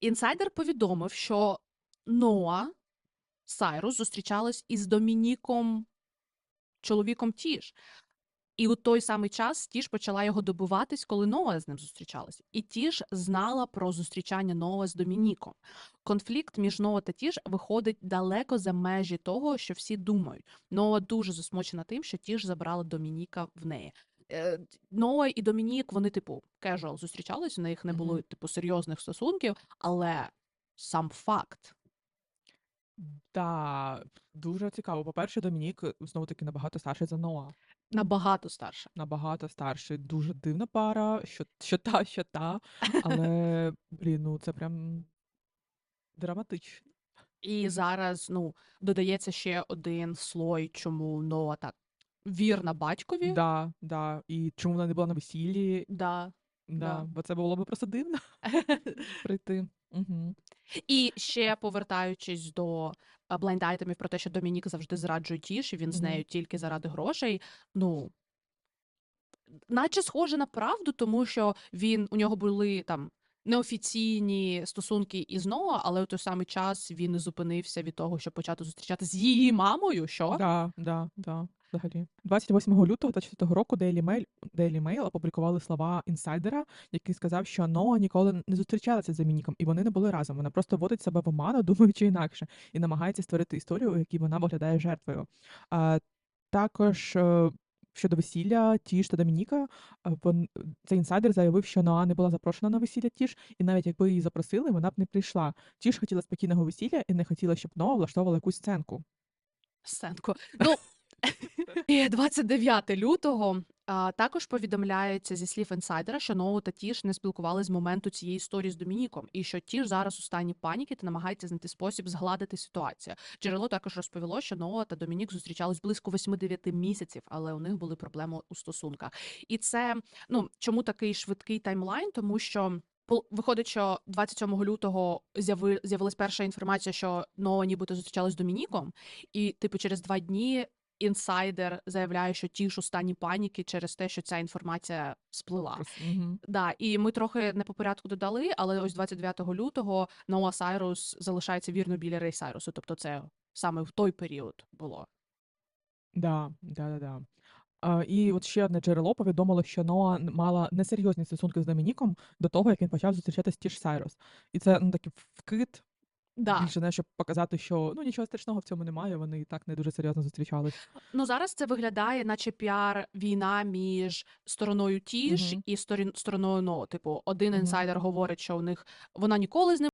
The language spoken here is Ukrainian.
Інсайдер повідомив, що Ноа Сайрус зустрічалась із Домініком, чоловіком Тіш. І у той самий час Тіш почала його добиватись, коли Ноа з ним зустрічалась. І Тіш знала про зустрічання Ноа з Домініком. Конфлікт між Ноа та Тіш виходить далеко за межі того, що всі думають. Ноа дуже засмучена тим, що Тіш забрала Домініка в неї. Е, Ноа і Домінік, вони, типу, кежуал зустрічались, у них не було, Мгм. типу, серйозних стосунків, але сам факт. Та дуже цікаво. По-перше, Домінік знову таки набагато старший за Ноа. Набагато старше. Набагато старший. Дуже дивна пара, що, що та, що та. Але, блін, ну це прям драматично. І зараз ну додається ще один слой, чому Ноа так вірна батькові. Да, да. І чому вона не була на весіллі? Да. Да, Да. бо це було б просто дивно прийти. Угу. І ще повертаючись до бленд-айтемів про те, що Домінік завжди зраджує Тіш, і він з Мгм. нею тільки заради грошей. Ну наче схоже на правду, тому що він у нього були там. Неофіційні стосунки із Ноа, але у той самий час він зупинився від того, щоб почати зустрічати з її мамою. Що? Да, да, да, взагалі. 28 лютого 24 року Daily Mail, Daily Mail опублікували слова інсайдера, який сказав, що Ноа ніколи не зустрічалася з Домініком, і вони не були разом. Вона просто вводить себе в оману, думаючи інакше, і намагається створити історію, у якій вона виглядає жертвою. А, також е, щодо весілля Тіш та Домініка, е, цей інсайдер заявив, що Ноа не була запрошена на весілля Тіш, і навіть якби її запросили, вона б не прийшла. Тіш хотіла спокійного весілля і не хотіла, щоб Ноа влаштовувала якусь сценку. Сценку. Ну, і 29 лютого також повідомляється зі слів інсайдера, що Ноу та Тіш не спілкували з моменту цієї історії з Домініком, і що Тіш зараз у стані паніки та намагається знайти спосіб згладити ситуацію. Джерело також розповіло, що Ноа та Домінік зустрічались близько 8-9 місяців, але у них були проблеми у стосунках. І це ну чому такий швидкий таймлайн? Тому що. Виходить, що 27 лютого з'яви з'явилась перша інформація, що Ноа нібито зустрічалась з Домініком, і, типу, через два дні інсайдер заявляє, що ті ж у стані паніки через те, що ця інформація сплила. Мгм. Да, і ми трохи не по порядку додали, але ось 29 лютого Ноа Сайрус залишається вірно біля Рей Сайрусу. Тобто, це саме в той період було. Да, да-да-да. А, і от ще одне джерело повідомило, що Ноа мала несерйозні стосунки з Домініком до того, як він почав зустрічатися з Тіш Сайрус. І це ну такий вкид Да. більше не щоб показати, що ну нічого страшного в цьому немає. Вони і так не дуже серйозно зустрічались. Ну зараз це виглядає, наче піар війна між стороною Тіш Мгм. і сторін- стороною но. Типу, один Мгм. інсайдер говорить, що у них вона ніколи з ним